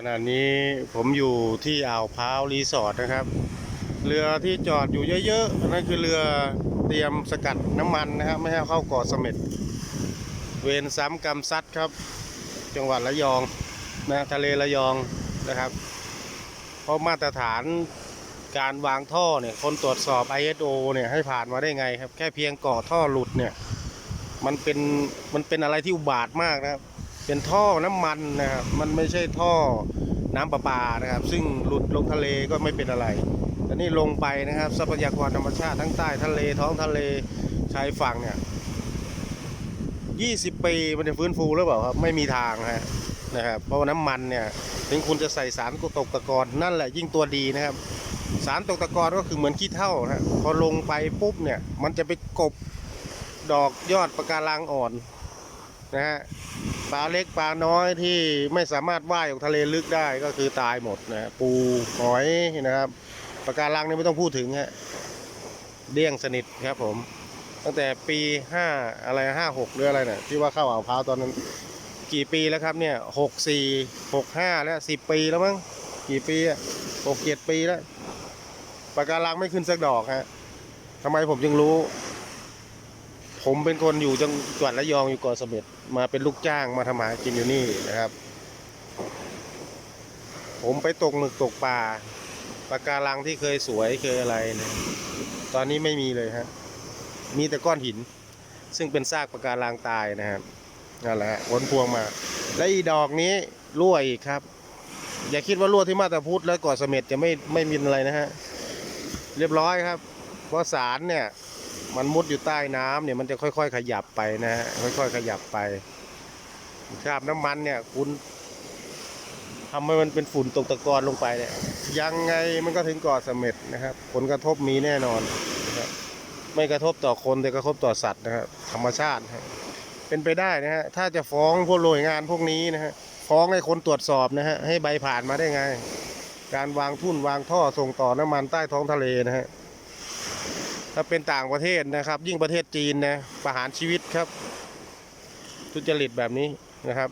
ขณะนี้ผมอยู่ที่อ่าวพร้าวรีสอร์ทนะครับ เรือที่จอดอยู่เยอะๆนั่นคือเรือเตรียมสกัดน้ำมันนะครับไม่ให้เข้าเกาะเสม็ดเวรซ้ำกรรมซัดครับ จังหวัดระยองนะทะเลระยองนะครับ เพราะมาตรฐานการวางท่อเนี่ยคนตรวจสอบ ISO เนี่ยให้ผ่านมาได้ไงครับ แค่เพียงก่อท่อหลุดเนี่ย มันเป็นมันเป็นอะไรที่อุบาทมากนะครับ เป็นท่อน้ำมันนะครับมันไม่ใช่ท่อน้ำประปานะครับ ซึ่งหลุดลงทะเลก็ไม่เป็นอะไรแต่นี่ลงไปนะครับ ทรัพยากรธรรมชาติทั้งใต้ทะเลท้องทะเลชายฝั่งเนี่ย20ปีมันจะฟื้นฟูหรือเปล่าครับไม่มีทางฮะนะครับเพราะว่าน้ำมันเนี่ยถึงคุณจะใส่สารตกตะกอนนั่นแหละยิ่งตัวดีนะครับ สารตกตะกอนก็คือเหมือนขี้เถ้านะฮะพอลงไปปุ๊บเนี่ยมันจะไปกบดอกยอดปะการังอ่อนนะฮะ ปลาเล็กปลาน้อยที่ไม่สามารถว่ายออกทะเลลึกได้ก็คือตายหมดนะปูหอยนะครับปะการังนี่ไม่ต้องพูดถึงฮะเดี้ยงสนิทครับผม ตั้งแต่ปีห้าอะไรห้าหกหรืออะไรเนี่ยที่ว่าเข้าอ่าวพร้าวตอนนั้น กี่ปีแล้วครับเนี่ยหกสี่หกห้าแล้วสิบปีแล้วมั้งกี่ปีอะหกเจ็ดปีแล้วปะการังไม่ขึ้นสักดอกฮะทำไมผมจึงรู้ ผมเป็นคนอยู่จังหวัดระยองอยู่เกาะเสม็ดมาเป็นลูกจ้างมาทำหากินอยู่นี่นะครับ ผมไปตกหมึกตกปลาปะการังที่เคยสวยเคยอะไรนะตอนนี้ไม่มีเลยฮะมีแต่ก้อนหิน ซึ่งเป็นซากปะการังตายนะครับนั่นแหละวนพวงมา และอีดอกนี้รั่วอีกครับ อย่าคิดว่ารั่วที่มาตาพุทธแล้วเกาะเสม็ดจะไม่ไม่มีอะไรนะฮะเรียบร้อยครับเพราะสารเนี่ย มันมุดอยู่ใต้น้ำเนี่ยมันจะค่อย ๆ ขยับไปนะฮะค่อย ๆ ขยับไปคราบน้ำมันเนี่ยคุณทำให้มันเป็นฝุ่นตกตะกอนลงไปเนี่ยยังไงมันก็ถึงเกาะเสม็ดนะครับ ผลกระทบมีแน่นอนนะครับไม่กระทบต่อคนแต่กระทบต่อสัตว์นะครับธรรมชาตินะเป็นไปได้นะฮะถ้าจะฟ้องพวกหน่วยงานพวกนี้นะฮะฟ้องให้คนตรวจสอบนะฮะให้ใบผ่านมาได้ไง การวางทุ่นวางท่อส่งต่อน้ำมันใต้ท้องทะเลนะฮะ ถ้าเป็นต่างประเทศนะครับ ยิ่งประเทศจีนนะประหารชีวิตครับ ทุจริตแบบนี้นะครับ